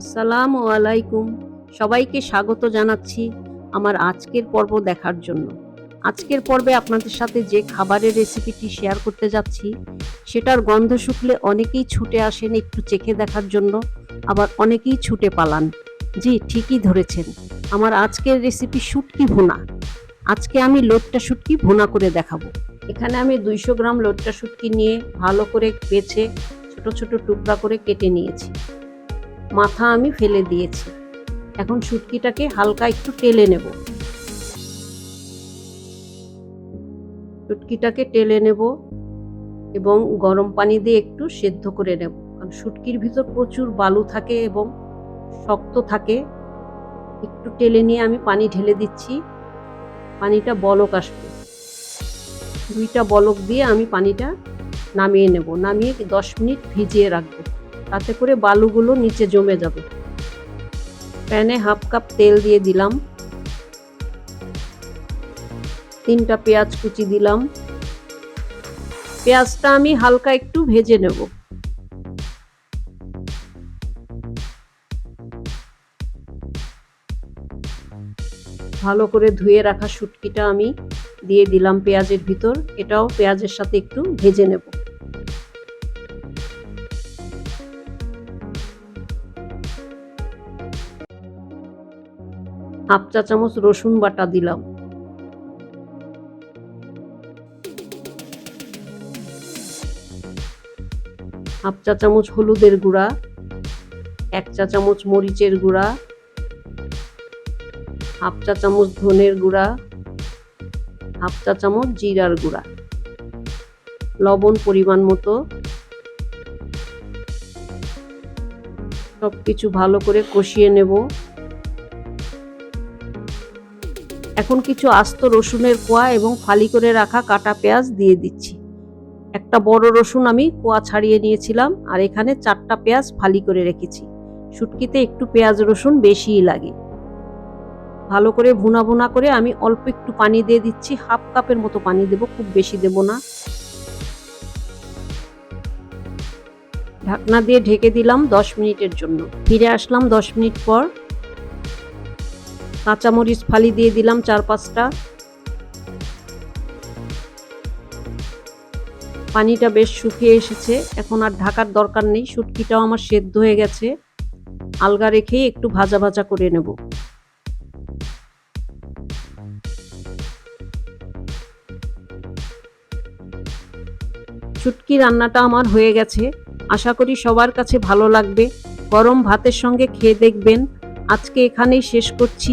আসসালামু আলাইকুম। সবাইকে স্বাগত জানাচ্ছি আমার আজকের পর্ব দেখার জন্য। আজকের পর্বে আপনাদের সাথে যে খাবারের রেসিপিটি শেয়ার করতে যাচ্ছি, সেটার গন্ধ শুকলে অনেকেই ছুটে আসেন একটু চেখে দেখার জন্য, আবার অনেকেই ছুটে পালান। জি, ঠিকই ধরেছেন। আমার আজকের রেসিপি শুটকি ভুনা। আজকে আমি লোটটা শুটকি ভুনা করে দেখাবো। এখানে আমি দুইশো গ্রাম লোটটা শুটকি নিয়ে ভালো করে বেছে ছোট ছোট টুকরা করে কেটে নিয়েছি। মাথা আমি ফেলে দিয়েছি। এখন শুটকিটাকে হালকা একটু টেলে নেব। শুটকিটাকে টেলে নেব এবং গরম পানি দিয়ে একটু সেদ্ধ করে নেব। কারণ শুটকির ভিতর প্রচুর বালু থাকে এবং শক্ত থাকে। একটু টেলে নিয়ে আমি পানি ঢেলে দিচ্ছি। পানিটা বলক আসবে। দুইটা বলক দিয়ে আমি পানিটা নামিয়ে নেব। নামিয়ে দশ মিনিট ভিজিয়ে রাখব। তাতে করে বালুগুলো নিচে জমে যাবে। প্যানে হাফ কাপ তেল দিয়ে দিলাম। তিনটা পেঁয়াজ কুচি দিলাম। পেঁয়াজটা আমি হালকা একটু ভেজে নেব। ভালো করে ধুয়ে রাখা শুটকিটা আমি দিয়ে দিলাম পেঁয়াজের ভিতর। এটাও পেঁয়াজের সাথে একটু ভেজে নেব। হাফ চা চামচ রসুন বাটা দিলাম। হাফ চা চামচ হলুদের গুঁড়া, এক চা চামচ মরিচের গুঁড়া, হাফ চা চামচ ধনের গুঁড়া, হাফ চা চামচ জিরার গুঁড়া। লবণ পরিমাণ মতো। সব কিছু ভালো করে কষিয়ে নেব। এখন কিছু আস্ত রসুনের কোয়া এবং ফালি করে রাখা কাটা পেঁয়াজ দিয়ে দিচ্ছি। একটা বড় রসুন আমি কোয়া ছাড়িয়ে নিয়েছিলাম আর এখানে চারটা পেঁয়াজ ফালি করে রেখেছি। শুটকিতে একটু পেঁয়াজ রসুন বেশিই লাগে। ভালো করে ভুনা ভুনা করে আমি অল্প একটু পানি দিয়ে দিচ্ছি। হাফ কাপের মতো পানি দেব, খুব বেশি দেব না। ঢাকনা দিয়ে ঢেকে দিলাম দশ মিনিটের জন্য। ফিরে আসলাম দশ মিনিট পর। কাঁচামরিচ ফালি দিয়ে দিলাম চার পাঁচটা পানিটা বেশ শুকিয়ে এসেছে। এখন আর ঢাকার দরকার নেই, শুটকিটাও আমার সেদ্ধ হয়ে গেছে। আলগা রেখেই একটু ভাজা ভাজা করে নেব। শুটকি রান্নাটা আমার হয়ে গেছে। আশা করি সবার কাছে ভালো লাগবে। গরম ভাতের সঙ্গে খেয়ে দেখবেন। আজকে এখানেই শেষ করছি।